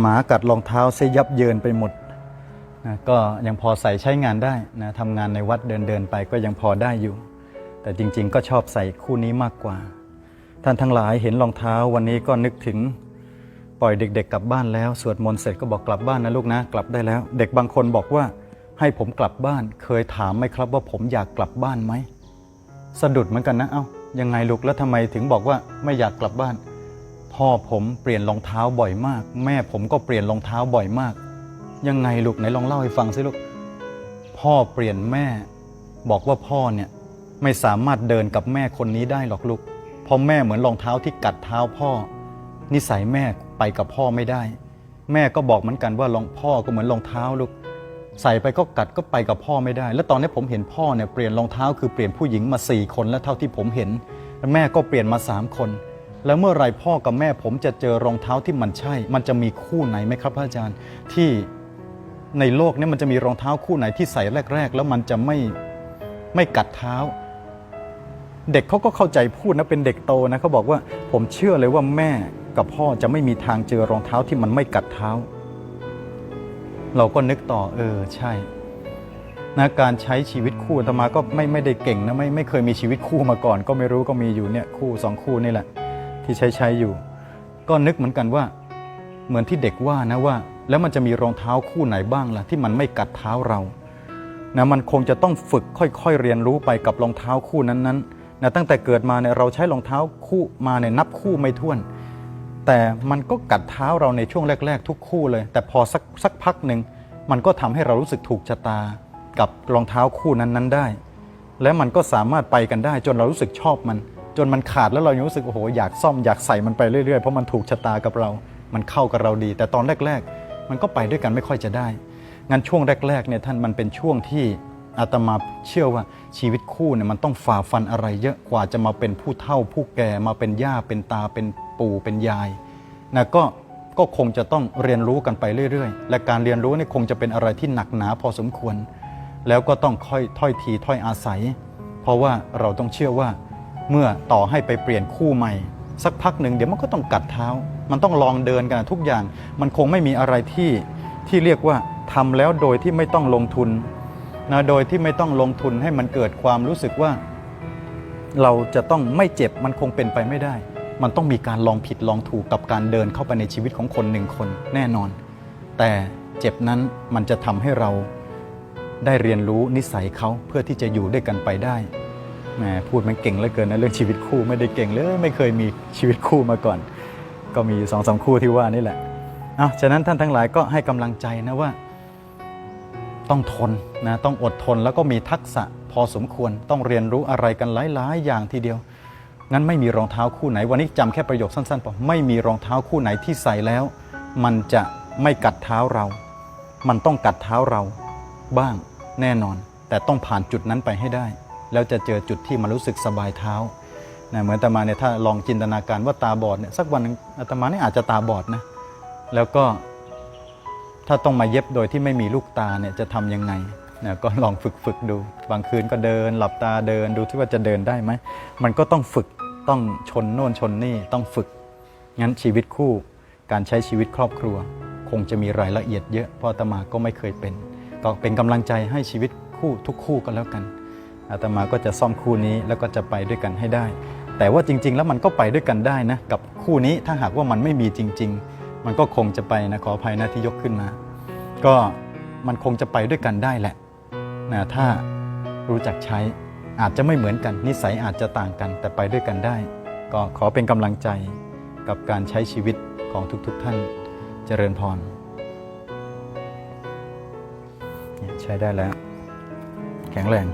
หมากัดรองเท้าเสยยับเยินไปหมดนะก็ยังพอใส่ใช้งานได้นะทำงานในวัดเดินเดินไปก็ยังพอได้อยู่ แต่จริงๆ ก็ชอบใส่คู่นี้มากกว่า ท่านทั้งหลายเห็นรองเท้าวันนี้ก็นึกถึงปล่อยเด็ก ๆ กลับบ้านแล้วสวดมนต์เสร็จก็บอกกลับบ้านนะลูกนะ กลับได้แล้ว เด็กบางคนบอกว่าให้ผมกลับบ้าน เคยถามไหมครับว่าผมอยากกลับบ้านไหมสะดุดเหมือนกันนะเอ้ายังไงลูกแล้วทำไมถึงบอกว่าไม่อยากกลับบ้าน พ่อผมเปลี่ยนรองเท้าบ่อยมาก แม่ผมก็เปลี่ยนรองเท้าบ่อยมาก ยังไงลูกไหนลองเล่าให้ฟังสิลูก พ่อเปลี่ยนแม่ บอกว่าพ่อเนี่ยไม่สามารถเดินกับแม่คนนี้ได้หรอกลูกเพราะแม่เหมือนรองเท้าที่กัดเท้าพ่อ นิสัยแม่ไปกับพ่อไม่ได้ แม่ก็บอกเหมือนกันว่ารองพ่อก็เหมือนรองเท้าลูก ใส่ไปก็กัดก็ไปกับพ่อไม่ได้ แล้วตอนนี้ผมเห็นพ่อเนี่ยเปลี่ยนรองเท้าคือเปลี่ยนผู้หญิงมาสี่คนแล้วเท่าที่ผมเห็นแล้วแม่ก็เปลี่ยนมาสามคน แล้วเมื่อไรพ่อกับแม่ผมจะเจอรองเท้าที่มันใช่ มันจะมีคู่ไหนไหมครับพระอาจารย์ที่ในโลกนี้มันจะมีรองเท้าคู่ไหนที่ใส่แรก ๆ แล้วมันจะไม่ไม่กัดเท้า เด็กเขาก็เข้าใจพูดนะเป็นเด็กโตนะเขาบอกว่าผมเชื่อเลยว่าแม่กับพ่อจะไม่มีทางเจอรองเท้าที่มันไม่กัดเท้า เราก็นึกต่อเออใช่นะการใช้ชีวิตคู่อาตมาก็ไม่ไม่ได้เก่งนะไม่ไม่เคยมีชีวิตคู่มาก่อน ก็ไม่รู้ก็มีอยู่เนี่ยคู่สองคู่นี่แหละ ที่ใช้ใช้อยู่ ก็นึกเหมือนกันว่า เหมือนที่เด็กว่านะว่า แล้วมันจะมีรองเท้าคู่ไหนบ้างล่ะที่มันไม่กัดเท้าเรานะมันคงจะต้องฝึกค่อยๆเรียนรู้ไปกับรองเท้าคู่นั้นๆนะตั้งแต่เกิดมาเนี่ยเราใช้รองเท้าคู่มาเนี่ยนับคู่ไม่ถ้วน แต่มันก็กัดเท้าเราในช่วงแรก ๆ ทุกคู่เลย แต่พอสักสักพักหนึ่งมันก็ทำให้เรารู้สึกถูกชะตากับรองเท้าคู่นั้นๆได้ และมันก็สามารถไปกันได้จนเรารู้สึกชอบมัน จนมันขาดแล้วเรายังรู้สึกโอ้โหอยากซ่อมอยากใส่มันไปเรื่อยๆ เพราะมันถูกชะตากับเรา มันเข้ากับเราดี แต่ตอนแรก ๆ มันก็ไปด้วยกันไม่ค่อยจะได้ งั้นช่วงแรกๆเนี่ยท่านมันเป็นช่วงที่อาตมาเชื่อว่าชีวิตคู่เนี่ยมันต้องฝ่าฟันอะไรเยอะกว่าจะมาเป็นผู้เฒ่าผู้แก่มาเป็นย่าเป็นตาเป็นปู่เป็นยายนะก็ก็คงจะต้องเรียนรู้กันไปเรื่อยๆ และการเรียนรู้นี่คงจะเป็นอะไรที่หนักหนาพอสมควร แล้วก็ต้องค่อยถ้อยทีถ้อยอาศัย เพราะว่าเราต้องเชื่อว่า เมื่อต่อให้ไปเปลี่ยนคู่ใหม่ สักพักหนึ่งเดี๋ยวมันก็ต้องกัดเท้า มันต้องลองเดินกันทุกอย่าง มันคงไม่มีอะไรที่ที่เรียกว่าทำแล้วโดยที่ไม่ต้องลงทุนนะโดยที่ไม่ต้องลงทุนให้มันเกิดความรู้สึกว่า เราจะต้องไม่เจ็บมันคงเป็นไปไม่ได้ มันต้องมีการลองผิดลองถูกกับการเดินเข้าไปในชีวิตของคนหนึ่งคนแน่นอน แต่เจ็บนั้นมันจะทำให้เราได้เรียนรู้นิสัยเขาเพื่อที่จะอยู่ด้วยกันไปได้ แหมพูดมันเก่งเหลือเกินนะเรื่องชีวิตคู่ไม่ได้เก่งเลยไม่เคยมีชีวิตคู่มาก่อน ก็มีสองสามคู่ที่ว่านี่แหละอะฉะนั้นท่านทั้งหลายก็ให้กำลังใจนะว่า ต้องทนนะต้องอดทนแล้วก็มีทักษะพอสมควรต้องเรียนรู้อะไรกันหลาย ๆ อย่างทีเดียว งั้นไม่มีรองเท้าคู่ไหน วันนี้จำแค่ประโยคสั้นๆพอไม่มีรองเท้าคู่ไหนที่ใส่แล้ว มันจะไม่กัดเท้าเรา มันต้องกัดเท้าเราบ้างแน่นอน แต่ต้องผ่านจุดนั้นไปให้ได้ แล้วจะเจอจุดที่มันรู้สึกสบายเท้านะเหมือนอาตมาเนี่ยถ้าลองจินตนาการว่าตาบอดเนี่ยสักวันอาตมาเนี่ยอาจจะตาบอดนะแล้วก็ถ้าต้องมาเย็บโดยที่ไม่มีลูกตาเนี่ยจะทำยังไงนะก็ลองฝึกฝึกดู บางคืนก็เดิน หลับตาเดินดูที่ว่าจะเดินได้ไหม มันก็ต้องฝึกต้องชนโน่นชนนี่ต้องฝึก งั้นชีวิตคู่การใช้ชีวิตครอบครัว คงจะมีรายละเอียดเยอะเพราะอตมาก็ไม่เคยเป็น ก็เป็นกำลังใจให้ชีวิตคู่ทุกคู่ก็แล้วกัน อาตมาก็จะซ่อมคู่นี้แล้วก็จะไปด้วยกันให้ได้ แต่ว่าจริง ๆ แล้วมันก็ไปด้วยกันได้นะกับคู่นี้ถ้าหากว่ามันไม่มีจริง ๆ มันก็คงจะไปนะขออภัยนะที่ยกขึ้นมา ก็มันคงจะไปด้วยกันได้แหละนะถ้ารู้จักใช้อาจจะไม่เหมือนกัน นิสัยอาจจะต่างกันแต่ไปด้วยกันได้ ก็ขอเป็นกำลังใจกับการใช้ชีวิตของทุกๆทท่านเจริญพรใช้ได้แล้ว แข็งแรง